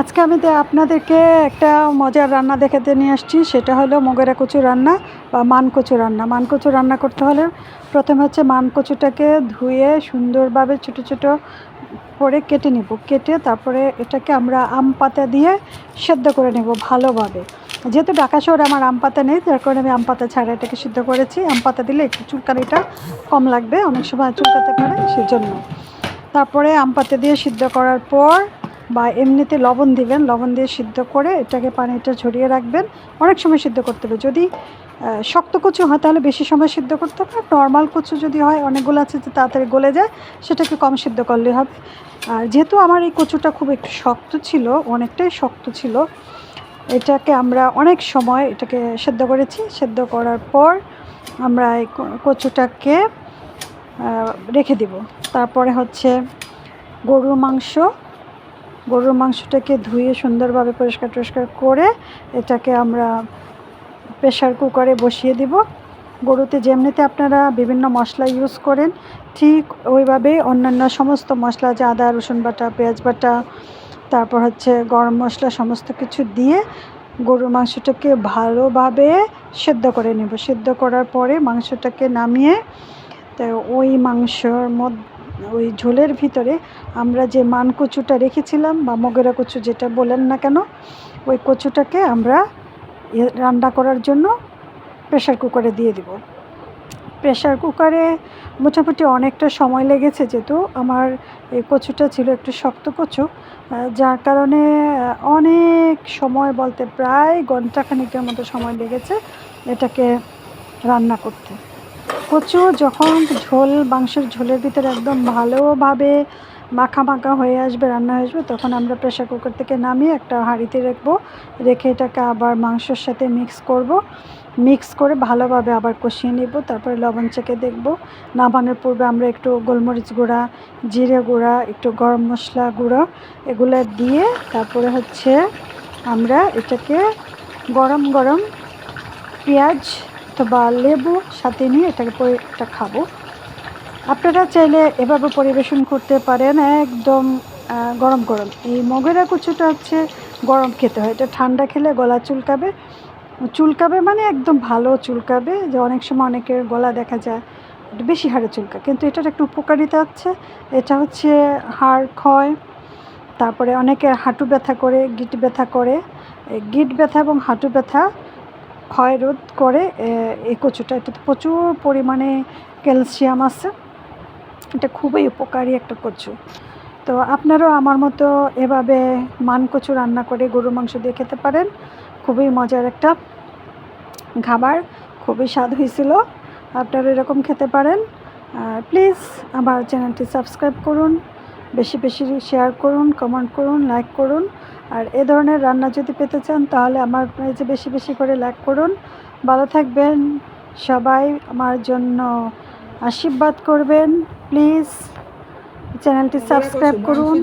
আজকে আমি আপনাদেরকে একটা মজার রান্না দেখাতে নিয়ে আসছি। সেটা হলো মোগেরা কচু রান্না বা মান কচু রান্না। মান কচু রান্না করতে হলে প্রথমে হচ্ছে মান কচুটাকে ধুয়ে সুন্দরভাবে ছোট ছোট করে কেটে নেব। কেটে তারপরে এটাকে আমরা আম পাতা দিয়ে সেদ্ধ করে নেব ভালোভাবে। যেহেতু ঢাকা শহরে আমার আম পাতা নেই যার কারণে আমি আম পাতা ছাড়া এটাকে সিদ্ধ করেছি। আম পাতা দিলে একটু চুলকানিটা কম লাগবে, অনেক সময় চুলকাতে পারে, সেজন্য। তারপরে আম পাতা দিয়ে সিদ্ধ করার পর বা এমনিতে লবণ দিবেন, লবণ দিয়ে সিদ্ধ করে এটাকে পানিটা ঝরিয়ে রাখবেন। অনেক সময় সিদ্ধ করতে হবে। যদি শক্ত কচু হয় তাহলে বেশি সময় সিদ্ধ করতে হবে। নর্মাল কচু যদি হয়, অনেকগুলো আছে যে তাড়াতাড়ি গলে যায়, সেটাকে কম সিদ্ধ করলে হবে। আর যেহেতু আমার এই কচুটা খুব একটু শক্ত ছিল, অনেকটাই শক্ত ছিল, এটাকে আমরা অনেক সময় এটাকে সেদ্ধ করেছি। সেদ্ধ করার পর আমরা এই কচুটাকে রেখে দিব। তারপরে হচ্ছে গরুর মাংস গরুর মাংসটাকে ধুয়ে সুন্দরভাবে পরিষ্কার টরিষ্কার করে এটাকে আমরা প্রেশার কুকারে বসিয়ে দিব। গরুতে যেমনিতে আপনারা বিভিন্ন মশলা ইউজ করেন, ঠিক ওইভাবেই অন্যান্য সমস্ত মশলা যে আদা, রসুন বাটা, পেঁয়াজ বাটা, তারপর হচ্ছে গরম মশলা সমস্ত কিছু দিয়ে গরুর মাংসটাকে ভালোভাবে সেদ্ধ করে নেব। সেদ্ধ করার পরে মাংসটাকে নামিয়ে তো ওই মাংসর মধ্যে ওই ঝোলের ভিতরে আমরা যে মান কচুটা রেখেছিলাম বা মগেরা কচু যেটা বলেন না কেন, ওই কচুটাকে আমরা রান্না করার জন্য প্রেশার কুকারে দিয়ে দিব। প্রেশার কুকারে মোটামুটি অনেকটা সময় লেগেছে যেহেতু আমার এই কচুটা ছিল একটু শক্ত কচু যার কারণে অনেক সময় বলতে প্রায় ঘন্টাখানিকের মতো সময় লেগেছে এটাকে রান্না করতে। কচু যখন ঝোল, মাংসের ঝোলের ভিতরে একদম ভালোভাবে মাখা মাখা হয়ে আসবে, রান্না হয়ে আসবে, তখন আমরা প্রেশার কুকার থেকে নামিয়ে একটা হাঁড়িতে রাখব। রেখে এটাকে আবার মাংসের সাথে মিক্স করব। মিক্স করে ভালোভাবে আবার কষিয়ে নেব, তারপরে লবণ চেখে দেখব। নামানোর পূর্বে আমরা একটু গোলমরিচ গুঁড়া, জিরে গুঁড়া, একটু গরম মশলা গুঁড়ো এগুলো দিয়ে তারপরে হচ্ছে আমরা এটাকে গরম গরম পেঁয়াজ অথবা লেবু সাথে নিয়ে এটাকে এটা খাব। আপনারা চাইলে এভাবে পরিবেশন করতে পারেন, একদম গরম গরম। এই মগেরা কুচুটা হচ্ছে গরম খেতে হয়। এটা ঠান্ডা খেলে গলা চুলকাবে। চুলকাবে মানে একদম ভালো চুলকাবে, যে অনেক সময় অনেকের গলা দেখা যায় একটু বেশি হাড়ে চুলকা কিন্তু এটার একটু উপকারিতা হচ্ছে এটা হচ্ছে হাড় ক্ষয়, তারপরে অনেকের হাঁটু ব্যথা করে, গিট ব্যথা করে। গিট ব্যথা এবং হাঁটু ব্যথা ক্ষয় রোধ করে এই কচুটা। এটাতে প্রচুর পরিমাণে ক্যালসিয়াম আছে। এটা খুবই উপকারী একটা কচু। তো আপনারাও আমার মতো এভাবে মান কচু রান্না করে গরু মাংস দিয়ে খেতে পারেন। খুবই মজার একটা খাবার, খুবই স্বাদ হয়েছিল। আপনারা এরকম খেতে পারেন। প্লিজ আমার চ্যানেলটি সাবস্ক্রাইব করুন। বেশি বেশি শেয়ার করুন কমেন্ট করুন লাইক করুন। আর এ ধরনের রান্না যদি পেতে চান তাহলে আমার পেজে বেশি বেশি করে লাইক করুন। ভালো থাকবেন। সবাই আমার জন্য আশীর্বাদ করবেন। প্লিজ চ্যানেলটি সাবস্ক্রাইব করুন।